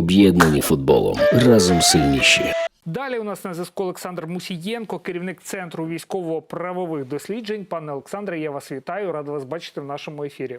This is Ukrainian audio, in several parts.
об'єднані футболом. Разом сильніші. Далі у нас на зв'язку Олександр Мусієнко, керівник центру військово-правових досліджень. Пане Олександре, я вас вітаю. рад вас бачити в нашому ефірі.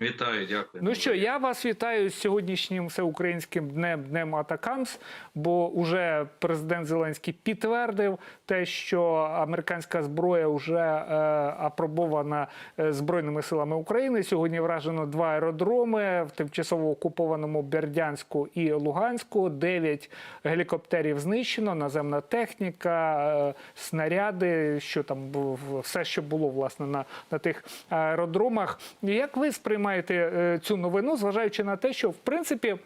Вітаю, дякую. Ну що, я вас вітаю з сьогоднішнім всеукраїнським днем днем Атакамс, бо уже президент Зеленський підтвердив те, що американська зброя вже е, апробована е, збройними силами України. Сьогодні вражено два аеродроми в тимчасово окупованому Бердянську і Луганську. Дев'ять гелікоптерів знищено, наземна техніка, е, снаряди, що там все, що було власне на, на тих аеродромах. Як ви сприймаєте е, цю новину, зважаючи на те, що в принципі.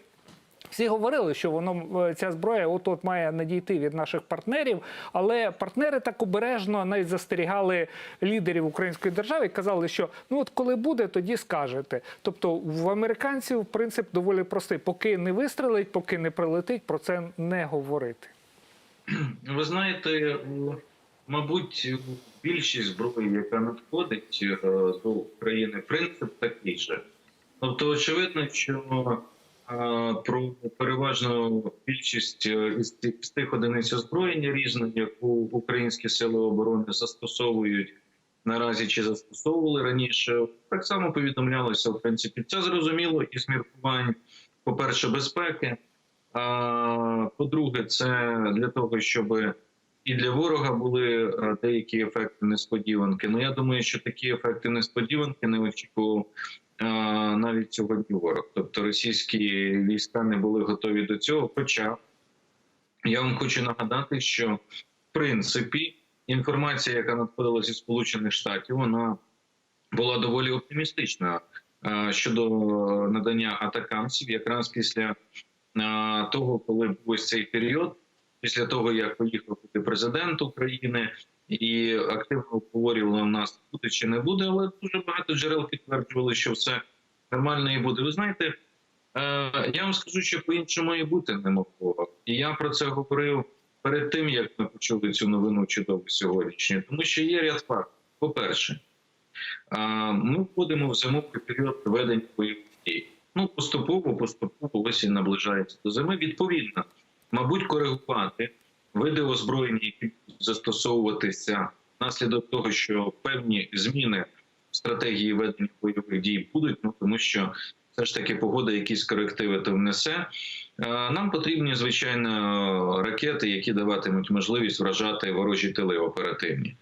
Всі говорили, що воно е, ця зброя от от має надійти від наших партнерів, але партнери так обережно навіть застерігали лідерів української держави і казали, що ну от коли буде, тоді скажете. Тобто в американців принцип доволі простий: поки не вистрелить, поки не прилетить, про це не говорити. Ви знаєте, мабуть, більшість зброї, яка надходить е, до України, принцип такий же. Тобто, очевидно, що е, про переважну більшість е, із тих, одиниць озброєння різної, яку українські сили оборони застосовують наразі чи застосовували раніше, так само повідомлялося в принципі. Це зрозуміло із міркувань, по-перше, безпеки. А по-друге, це для того, щоб і для ворога були е, деякі ефекти несподіванки. Ну я думаю, що такі ефекти несподіванки не очікував е, навіть сьогодні ворог. Тобто російські війська не були готові до цього. Хоча я вам хочу нагадати, що в принципі інформація, яка надходила зі Сполучених Штатів, вона була доволі оптимістична е, щодо надання атакамсів, якраз після того, коли був ось цей період, після того як поїхав туди президент України і активно обговорювали у нас буде чи не буде, але дуже багато джерел підтверджували, що все нормально і буде. Ви знаєте, е, я вам скажу, що по-іншому і бути не могло. І я про це говорив перед тим, як ми почули цю новину чудову сьогоднішню, тому що є ряд фактів. По-перше, ми входимо в зимовий період проведення бойових дій. Ну, поступово, поступово осінь наближається до зими. Відповідно, мабуть, коригувати види озброєння, які застосовуватися внаслідок того, що певні зміни в стратегії ведення бойових дій будуть. Ну тому що все ж таки погода якісь корективи то внесе. Е, Нам потрібні звичайно ракети, які даватимуть можливість вражати ворожі тили оперативні.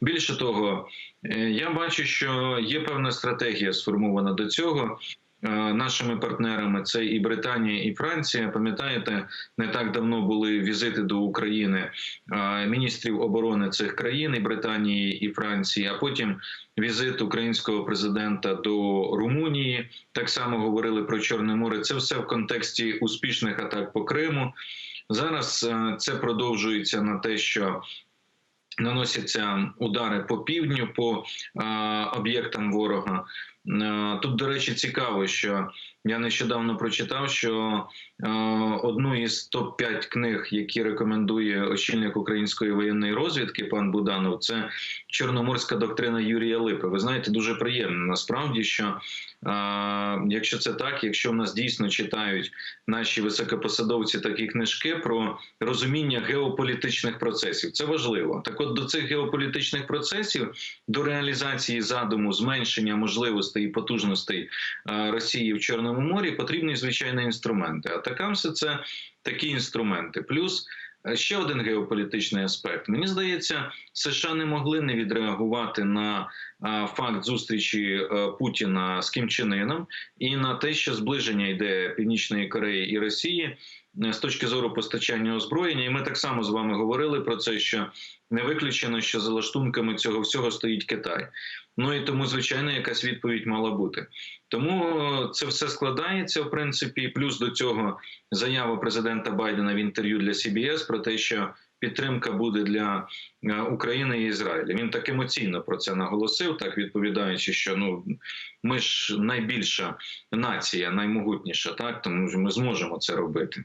Більше того, е, я бачу, що є певна стратегія сформована до цього. Е, Нашими партнерами це і Британія, і Франція. Пам'ятаєте, не так давно були візити до України е, міністрів оборони цих країн і Британії і Франції. А потім візит українського президента до Румунії. Так само говорили про Чорне море. Це все в контексті успішних атак по Криму. Зараз е, це продовжується на те, що наносяться удари по півдню, по е, об'єктам ворога. Е, Тут, до речі, цікаво, що я нещодавно прочитав, що е, одну із топ 5 книг, які рекомендує очільник української воєнної розвідки, пан Буданов, це Чорноморська доктрина Юрія Липи. Ви знаєте, дуже приємно насправді, що е, якщо це так, якщо в нас дійсно читають наші високопосадовці такі книжки про розуміння геополітичних процесів, це важливо. Так, от до цих геополітичних процесів, до реалізації задуму зменшення можливостей і потужностей е, Росії в Чорному морі потрібні звичайні інструменти. А такамси це такі інструменти. Плюс е, ще один геополітичний аспект. Мені здається, США не могли не відреагувати на факт зустрічі е, Путіна з Кім Чен Іном і на те, що зближення йде Північної Кореї і Росії з точки зору постачання озброєння. І ми так само з вами говорили про це, що не виключено, що за лаштунками цього всього стоїть Китай. Ну і тому, звичайно, якась відповідь мала бути. Тому е, це все складається в принципі. Плюс до цього заява президента Байдена в інтерв'ю для CBS про те, що підтримка буде для е, України і Ізраїля. Він так емоційно про це наголосив, так відповідаючи, що ну ми ж найбільша нація, наймогутніша, так тому що ми зможемо це робити.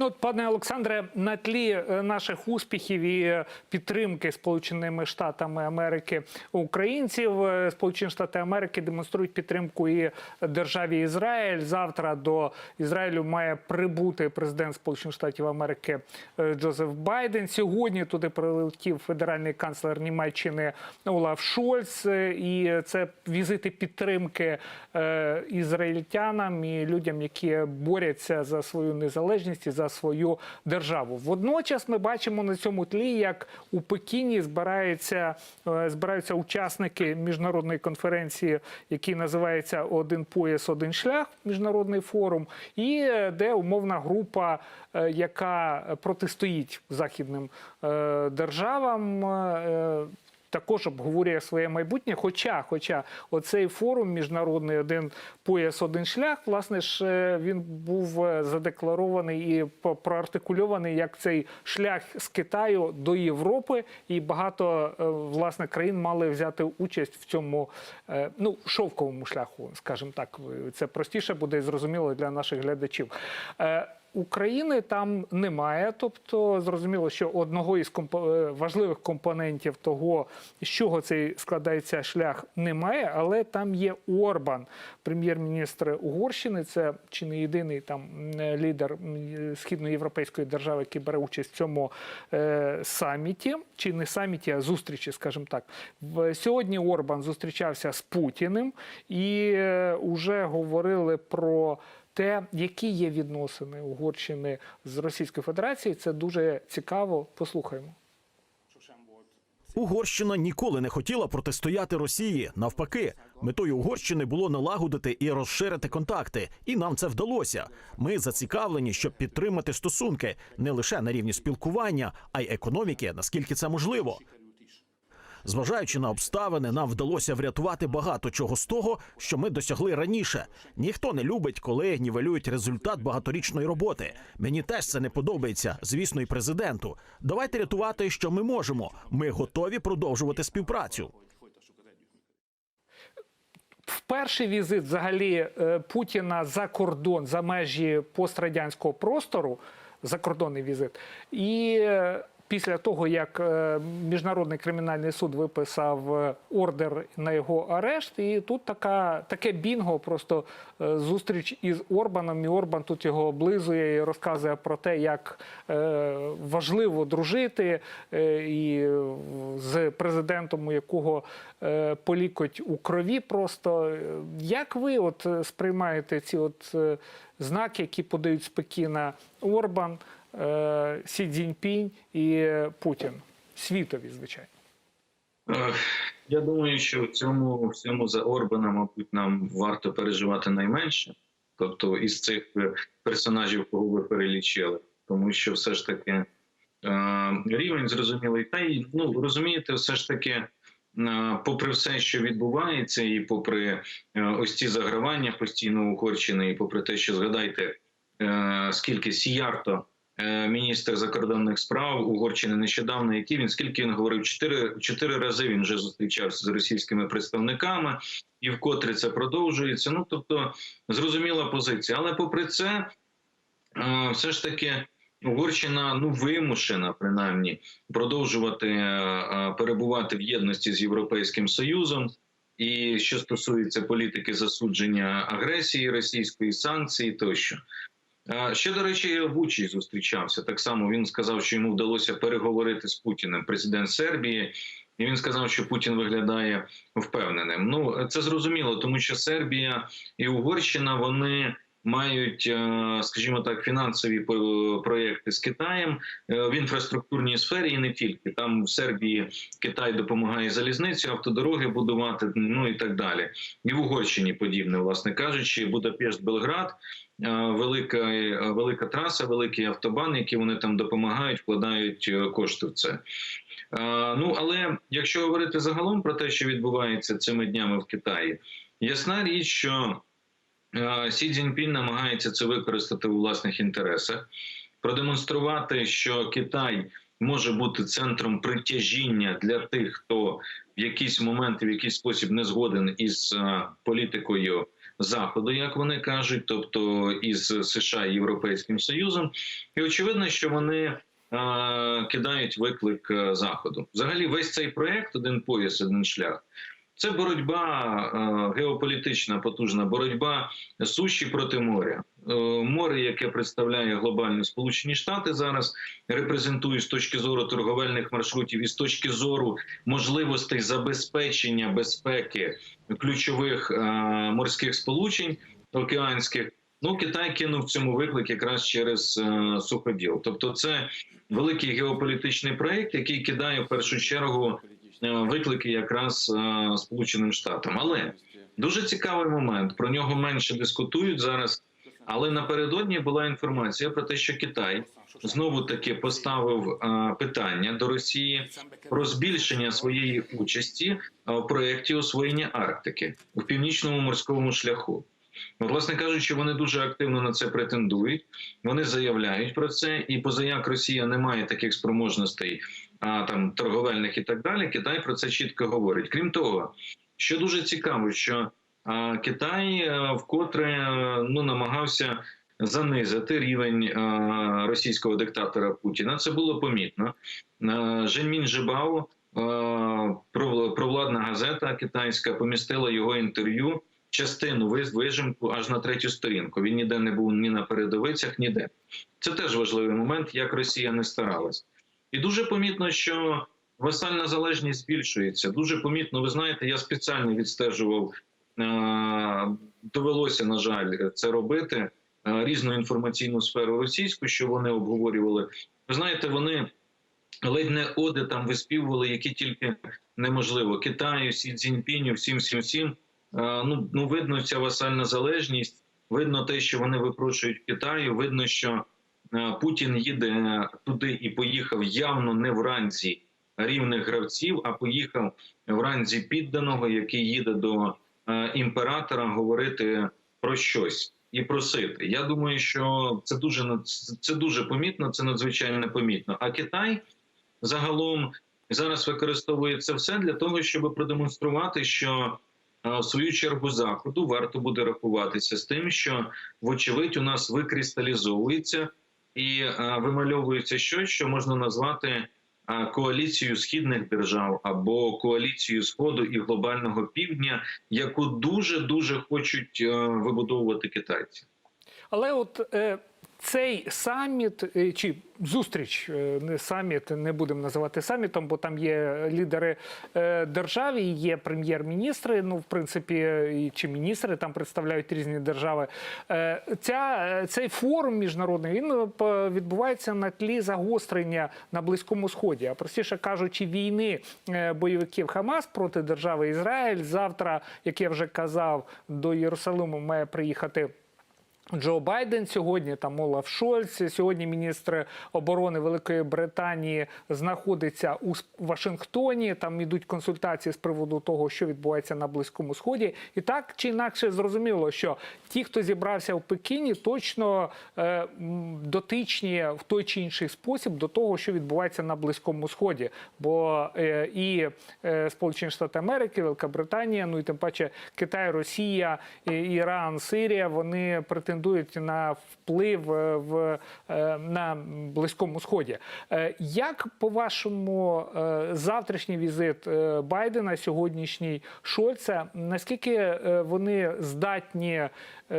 Ну, от, пане Олександре, на тлі е, наших успіхів і е, підтримки Сполученими Штатами Америки українців, е, Сполучені Штати Америки демонструють підтримку і державі Ізраїль. Завтра до Ізраїлю має прибути президент Сполучених Штатів Америки Джозеф Байден. Сьогодні туди прилетів федеральний канцлер Німеччини Олаф Шольц. І це візити підтримки ізраїльтянам і людям, які борються за свою незалежність і за свою державу. Водночас ми бачимо на цьому тлі, як у Пекіні збираються, е, збираються учасники міжнародної конференції, який називається Один пояс, один шлях міжнародний форум, і е, де умовна група, е, яка протистоїть західним державам. Також обговорює своє майбутнє. Хоча, хоча оцей форум міжнародний один пояс, один шлях, власне ж е, він був е, задекларований і проартикульований як цей шлях з Китаю до Європи, і багато е, власне країн мали взяти участь в цьому ну шовковому шляху, скажімо так. Це простіше буде і зрозуміло для наших глядачів. Е, України там немає, тобто зрозуміло, що одного із компо- е, важливих компонентів того, з чого цей складається шлях, немає, але там є Орбан, прем'єр-міністр Угорщини. Це чи не єдиний там лідер м, східноєвропейської держави, який бере участь в цьому е, саміті, чи не саміті, а зустрічі, скажімо так. Сьогодні Орбан зустрічався з Путіним і е, вже говорили про те, які є відносини Угорщини з Російською Федерацією, це дуже цікаво. Послухаємо. Угорщина ніколи не хотіла протистояти Росії. Навпаки, метою Угорщини було налагодити і розширити контакти, і нам це вдалося. Ми зацікавлені, щоб підтримати стосунки не лише на рівні спілкування, а й економіки, наскільки це можливо. Зважаючи на обставини, нам вдалося врятувати багато чого з того, що ми досягли раніше. Ніхто не любить, коли нівелюють результат багаторічної роботи. Мені теж це не подобається, звісно, і президенту. Давайте рятувати, що ми можемо. Ми готові продовжувати співпрацю. Перший візит взагалі е, Путіна за кордон, за межі пострадянського простору, закордонний візит. І е, після того, як е, Міжнародний кримінальний суд виписав е, ордер на його арешт, і тут така, таке бінго, просто е, зустріч із Орбаном, і Орбан тут його облизує і розказує про те, як важливо дружити і з президентом, у якого полікоть у крові. Просто як ви от сприймаєте ці от знаки, які подають з Пекіна Орбан, Сі Цзіньпінь і е, Путін? Світові, звичайно. Е, Я думаю, що в цьому всьому за Орбана, мабуть, нам варто переживати найменше. Тобто із цих е, персонажів, кого ви перелічили, тому що все ж таки е, рівень зрозумілий. Та й ну розумієте, все ж таки, е, попри все, що відбувається, і попри е, ось ці загравання постійно Угорщини, і попри те, що згадайте, е, скільки Сіярто. Е, Міністр закордонних справ Угорщини нещодавно, який він скільки він говорив, чотири чотири рази він вже зустрічався з російськими представниками, і вкотре це продовжується. Ну тобто зрозуміла позиція. Але попри це, е, все ж таки Угорщина ну вимушена принаймні продовжувати е, перебувати в єдності з Європейським Союзом. І що стосується політики засудження агресії російської санкцій, тощо. Ще, до речі, Вучий зустрічався. Так само він сказав, що йому вдалося переговорити з Путіним, президент Сербії, і він сказав, що Путін виглядає впевненим. Ну це зрозуміло, тому що Сербія і Угорщина вони мають, е, скажімо так, фінансові по- проекти з Китаєм е, в інфраструктурній сфері, і не тільки там в Сербії Китай допомагає залізницю, автодороги будувати, ну і так далі. І в Угорщині подібне, власне кажучи, Будапешт, Белград. е, Велика е, велика траса, великий автобан, які вони там допомагають, вкладають е, кошти в це. Е, Ну але якщо говорити загалом про те, що відбувається цими днями в Китаї, ясна річ, що е, Сі Цзіньпін намагається це використати у власних інтересах, продемонструвати, що Китай може бути центром притяжіння для тих, хто в якийсь момент в якийсь спосіб не згоден із е, політикою заходу, як вони кажуть, тобто із США і Європейським Союзом, і очевидно, що вони е, кидають виклик е, заходу. Взагалі, весь цей проект один пояс, один шлях. Це боротьба е, геополітична, потужна боротьба суші проти моря. Е, море, яке представляє глобальні Сполучені Штати, зараз репрезентує з точки зору торговельних маршрутів і з точки зору можливостей забезпечення безпеки ключових е, морських сполучень океанських. Ну, Китай кинув цьому виклик якраз через суходіл. Тобто, це великий геополітичний проєкт, який кидає в першу чергу виклики якраз е, Сполученим Штатам. Але дуже цікавий момент. Про нього менше дискутують зараз. Але напередодні була інформація про те, що Китай знову таки поставив е, питання до Росії про збільшення своєї участі е, в проєкті освоєння Арктики в північному морському шляху. Власне кажучи, вони дуже активно на це претендують. Вони заявляють про це, і позаяк Росія не має таких спроможностей а, там торговельних і так далі. Китай про це чітко говорить. Крім того, що дуже цікаво, що а, Китай е, вкотре е, ну намагався занизити рівень е, російського диктатора Путіна. Це було помітно. Женмін Жибао, провладна газета китайська, помістила його інтерв'ю. Частину вижимку аж на третю сторінку. Він ніде не був ні на передовицях, ніде. Це теж важливий момент, як Росія не старалась. І дуже помітно, що васальна залежність збільшується. Дуже помітно, ви знаєте, я спеціально відстежував, е, довелося, на жаль, це робити. е, Різну інформаційну сферу російську, що вони обговорювали. Ви знаєте, вони ледь не оди там виспівували, які тільки неможливо Китаю, Сі Цзіньпіню, всім всім всім. Е, Ну, ну видно ця васальна залежність. Видно те, що вони випрошують Китаю. Видно, що Путін їде туди і поїхав явно не в ранзі рівних гравців, а поїхав в ранзі підданого, який їде до е, імператора говорити про щось і просити. Я думаю, що це дуже це дуже помітно, це надзвичайно помітно. А Китай загалом зараз використовує це все для того, щоб продемонструвати, що е, в свою чергу заходу варто буде рахуватися з тим, що вочевидь у нас викристалізовується і е, вимальовується щось, що можна назвати е, коаліцією східних держав або коаліцією сходу і глобального півдня, яку дуже дуже хочуть е, вибудовувати китайці. Але от цей саміт е, чи зустріч, е, не саміт, не будемо називати самітом, бо там є лідери е, держав і є прем'єр-міністри. Ну, в принципі, чи міністри там представляють різні держави. Ця, цей форум міжнародний він відбувається на тлі загострення на Близькому Сході, а простіше кажучи, війни бойовиків Хамас проти держави Ізраїль. Завтра, як я вже казав, до Єрусалиму має приїхати. Джо Байден сьогодні там Олаф Шольц. Сьогодні міністр оборони Великої Британії знаходиться у Вашингтоні. Там ідуть консультації з приводу того, що відбувається на Близькому Сході. І так чи інакше зрозуміло, що ті, хто зібрався в Пекіні, точно е, дотичні в той чи інший спосіб до того, що відбувається на Близькому Сході. Бо е, і е, Сполучені Штати Америки, Велика Британія, ну і тим паче Китай, Росія, Іран, Сирія, вони претендують на вплив е, в е, на Близькому Сході. Е, Як по-вашому е, завтрашній візит Байдена, сьогоднішній Шольца, наскільки вони здатні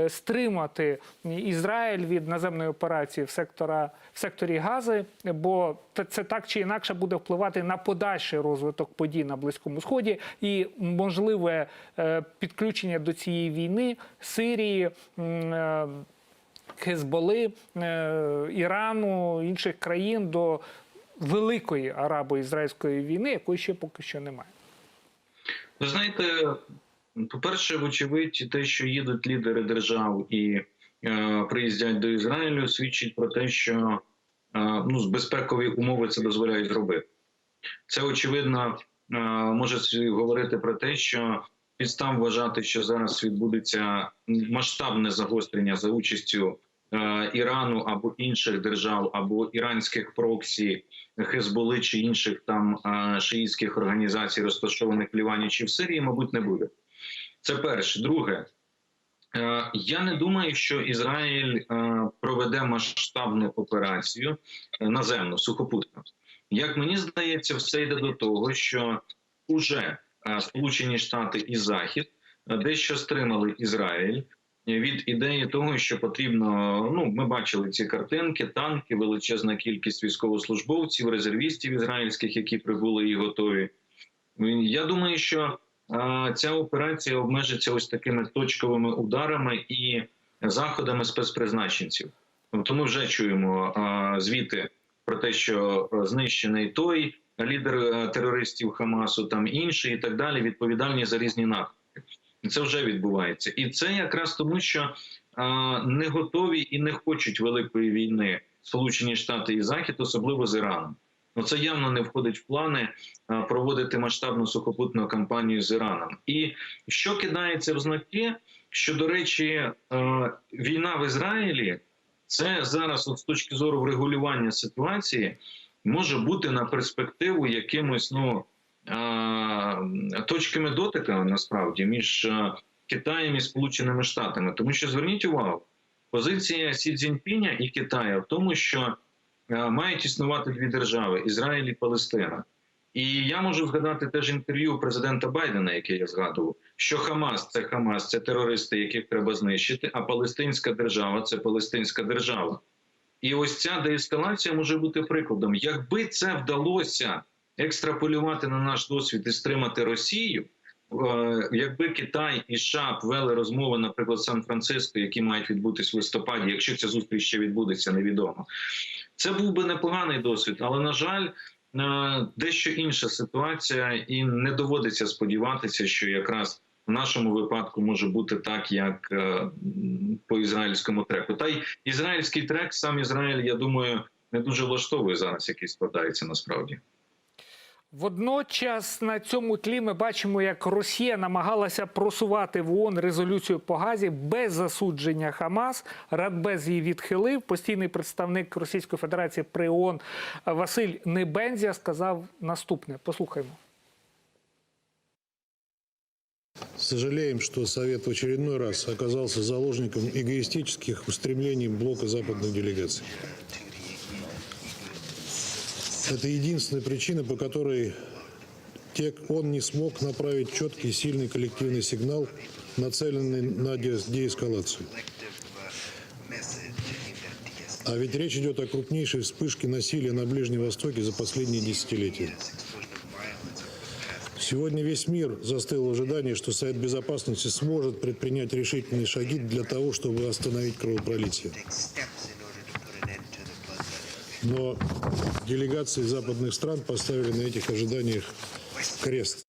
стримати Ізраїль від наземної операції в сектора в секторі Гази, бо це так чи інакше буде впливати на подальший розвиток подій на Близькому Сході і можливе е, підключення до цієї війни Сирії. е, Хезболи, е, Ірану, інших країн до великої арабо-ізраїльської війни, якої ще поки що немає. Ви знаєте, по-перше, вочевидь, те, що їдуть лідери держав і е, приїздять до Ізраїлю, свідчить про те, що е, ну, безпекові умови це дозволяють зробити. Це очевидно е, може говорити про те, що підстав вважати, що зараз відбудеться масштабне загострення за участю е, Ірану або інших держав, або іранських проксі, Хезболи чи інших там е, шиїтських організацій, розташованих в Лівані чи в Сирії, мабуть, не буде. Це перше. Друге, Е, Я не думаю, що Ізраїль е, проведе масштабну операцію е, наземну сухопутну. Як мені здається, все йде до того, що уже е, Сполучені Штати і Захід дещо стримали Ізраїль від ідеї того, що потрібно. Ну, ми бачили ці картинки, танки, величезна кількість військовослужбовців, резервістів ізраїльських, які прибули і готові. Я думаю, що ця операція обмежиться ось такими точковими ударами і заходами спецпризначенців. Тобто ми вже чуємо звіти про те, що знищений той лідер е, терористів Хамасу, там інший і так далі, відповідальні за різні напрямки. Це вже відбувається, і це якраз тому, що не готові і не хочуть великої війни Сполучені Штати і Захід, особливо з Іраном. Ну це явно не входить в плани е, проводити масштабну сухопутну кампанію з Іраном. І що кидається в знаки, що до речі, е, війна в Ізраїлі це зараз, от з точки зору врегулювання ситуації, може бути на перспективу якимось ну е, точками дотика насправді між Китаєм і Сполученими Штатами. Тому що зверніть увагу, позиція Сі Цзіньпіня і Китаю в тому, що мають існувати дві держави Ізраїль і Палестина. І я можу згадати теж інтерв'ю президента Байдена, яке я згадував, що Хамас це Хамас, це терористи, яких треба знищити, а Палестинська держава це Палестинська держава. І ось ця деескалація може бути прикладом. Якби це вдалося екстраполювати на наш досвід і стримати Росію, е, якби Китай і США вели розмови, наприклад, Сан-Франциско, які мають відбутись в листопаді, якщо ця зустріч ще відбудеться, невідомо. Це був би непоганий досвід, але на жаль, е, дещо інша ситуація, і не доводиться сподіватися, що якраз в нашому випадку може бути так, як е, по ізраїльському треку. Та й ізраїльський трек, сам Ізраїль, я думаю, не дуже влаштовує зараз, який складається насправді. Водночас на цьому тлі ми бачимо, як Росія намагалася просувати в ООН резолюцію по газі без засудження Хамас. Радбез її відхилив. Постійний представник Російської Федерації при ООН Василь Небензя сказав наступне. Послухаймо. Сожалеем, что Совет в очередной раз оказался заложником эгоистических устремлений блока западных делегаций. Это единственная причина, по которой он не смог направить четкий, сильный коллективный сигнал, нацеленный на де- деэскалацию. А ведь речь идет о крупнейшей вспышке насилия на Ближнем Востоке за последние десятилетия. Сегодня весь мир застыл в ожидании, что Совет Безопасности сможет предпринять решительные шаги для того, чтобы остановить кровопролитие. Но делегации западных стран поставили на этих ожиданиях крест.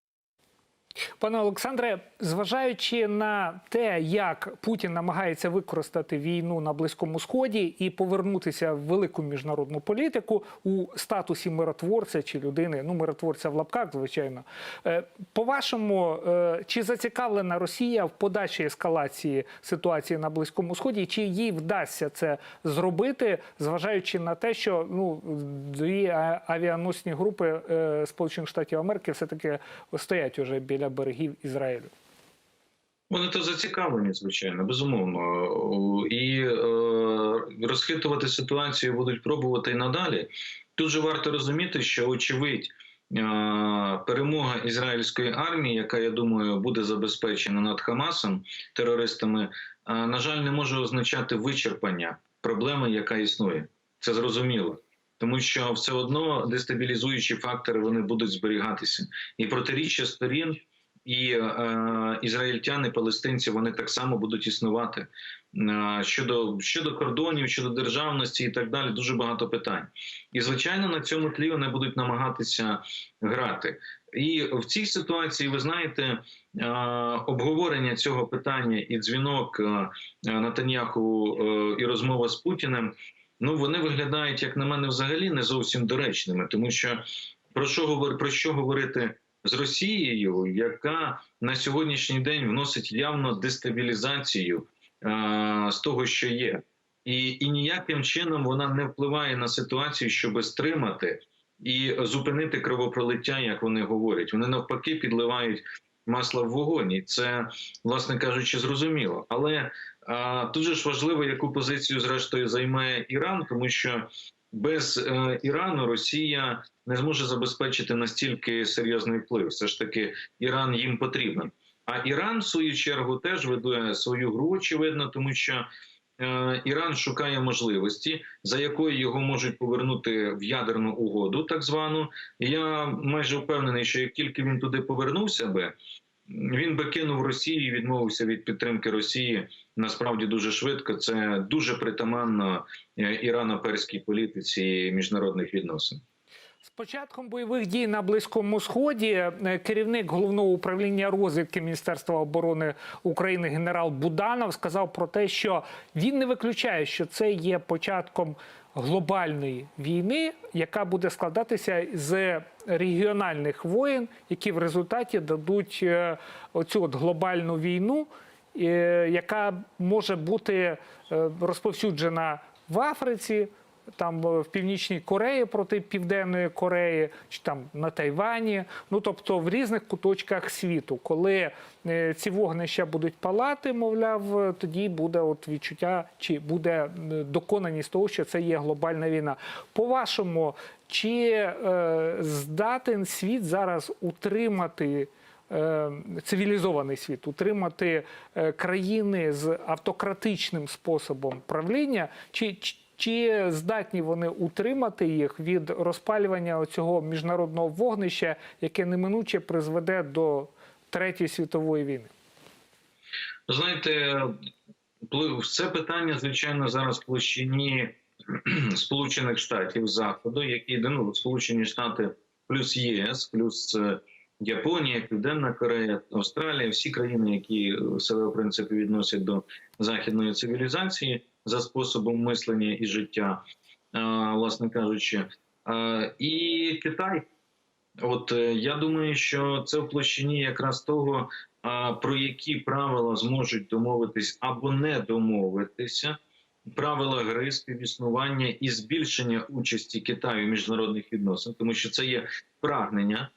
Пане Олександре, зважаючи на те, як Путін намагається використати війну на Близькому Сході і повернутися в велику міжнародну політику у статусі миротворця чи людини, ну миротворця в лапках, звичайно. Е, По-вашому, е, чи зацікавлена Росія в подальшій ескалації ситуації на Близькому Сході, чи їй вдасться це зробити, зважаючи на те, що ну дві авіаносні групи е, Сполучених Штатів Америки все таки стоять уже біля берегів Ізраїлю? Вони то зацікавлені, звичайно, безумовно. І е, розхитувати ситуацію будуть пробувати і надалі. Тут же варто розуміти, що очевидь. е, Перемога ізраїльської армії, яка я думаю буде забезпечена над Хамасом терористами, е, на жаль, не може означати вичерпання проблеми, яка існує. Це зрозуміло, тому що все одно дестабілізуючі фактори вони будуть зберігатися, і протиріччя сторін і е, ізраїльтяни, палестинці, вони так само будуть існувати е, щодо щодо кордонів, щодо державності і так далі. Дуже багато питань. І звичайно, на цьому тлі вони будуть намагатися грати. І в цій ситуації, ви знаєте, е, обговорення цього питання і дзвінок е, Натаньяху і розмова з Путіним. Ну вони виглядають, як на мене, взагалі не зовсім доречними, тому що про що говор- про що говорити з Росією, яка на сьогоднішній день вносить явно дестабілізацію е, з того, що є, і, і ніяким чином вона не впливає на ситуацію, щоб стримати і зупинити кровопролиття, як вони говорять. Вони навпаки підливають масла в вогонь, і це, власне кажучи, зрозуміло. Але а, дуже ж важливо, яку позицію зрештою займає Іран, тому що без е, Ірану Росія не зможе забезпечити настільки серйозний вплив. Все ж таки, Іран їм потрібен. А Іран, в свою чергу, теж веде свою гру, очевидно, тому що е, Іран шукає можливості, за якою його можуть повернути в ядерну угоду, так звану. І я майже впевнений, що як тільки він туди повернувся би, він би кинув Росію і відмовився від підтримки Росії насправді дуже швидко. Це дуже притаманно е, ірано-перській політиці міжнародних відносин. З початком бойових дій на Близькому Сході е, керівник головного управління розвідки Міністерства оборони України генерал Буданов сказав про те, що він не виключає, що це є початком глобальної війни, яка буде складатися з регіональних воєн, які в результаті дадуть е, оцю глобальну війну, е, яка може бути розповсюджена в Африці там е, в Північній Кореї проти Південної Кореї, чи там на Тайвані, ну тобто в різних куточках світу, коли е, ці вогнища будуть палати, мовляв, е, тоді буде от відчуття, чи буде доконаність того, що це є глобальна війна. По-вашому, чи е, здатен світ зараз утримати? Цивілізований світ утримати країни з автократичним способом правління, чи, чи- здатні вони утримати їх від розпалювання цього міжнародного вогнища, яке неминуче призведе до третьої світової війни? Знаєте, це питання, звичайно, зараз в площині Сполучених Штатів Заходу, які ну, Сполучені Штати плюс ЄС, плюс Японія, Південна Корея, Австралія, всі країни, які е, себе в принципі відносять до західної цивілізації за способом мислення і життя, е, власне кажучи, Е, і Китай. От я думаю, що це в площині якраз того, про які правила зможуть домовитись або не домовитися. Правила гри співіснування і збільшення участі Китаю в міжнародних відносинах, тому що це є прагнення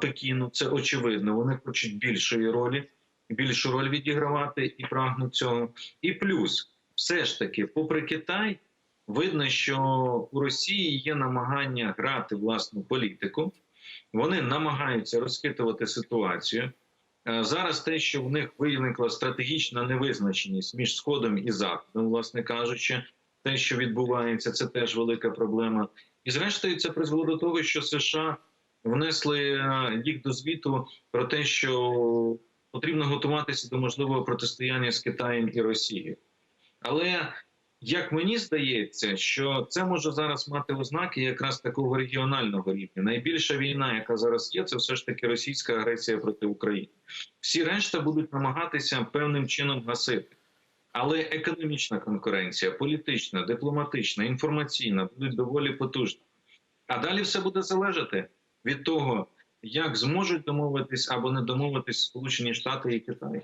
Пекіну. Це очевидно. Вони хочуть більшої ролі, більшу роль відігравати і прагнуть цього. І плюс, все ж таки, попри Китай, видно, що у Росії є намагання грати власну політику. Вони намагаються розхитувати ситуацію. Е, Зараз те, що в них виникла стратегічна невизначеність між Сходом і Заходом, власне кажучи, те, що відбувається, це теж велика проблема. І зрештою, це призвело до того, що США внесли е, їх до звіту про те, що потрібно готуватися до можливого протистояння з Китаєм і Росією. Але як мені здається, що це може зараз мати ознаки якраз такого регіонального рівня. Найбільша війна, яка зараз є, це все ж таки російська агресія проти України. Всі решта будуть намагатися певним чином гасити. Але економічна конкуренція, політична, дипломатична, інформаційна будуть доволі потужні. А далі все буде залежати від того, як зможуть домовитись або не домовитись Сполучені Штати і Китай.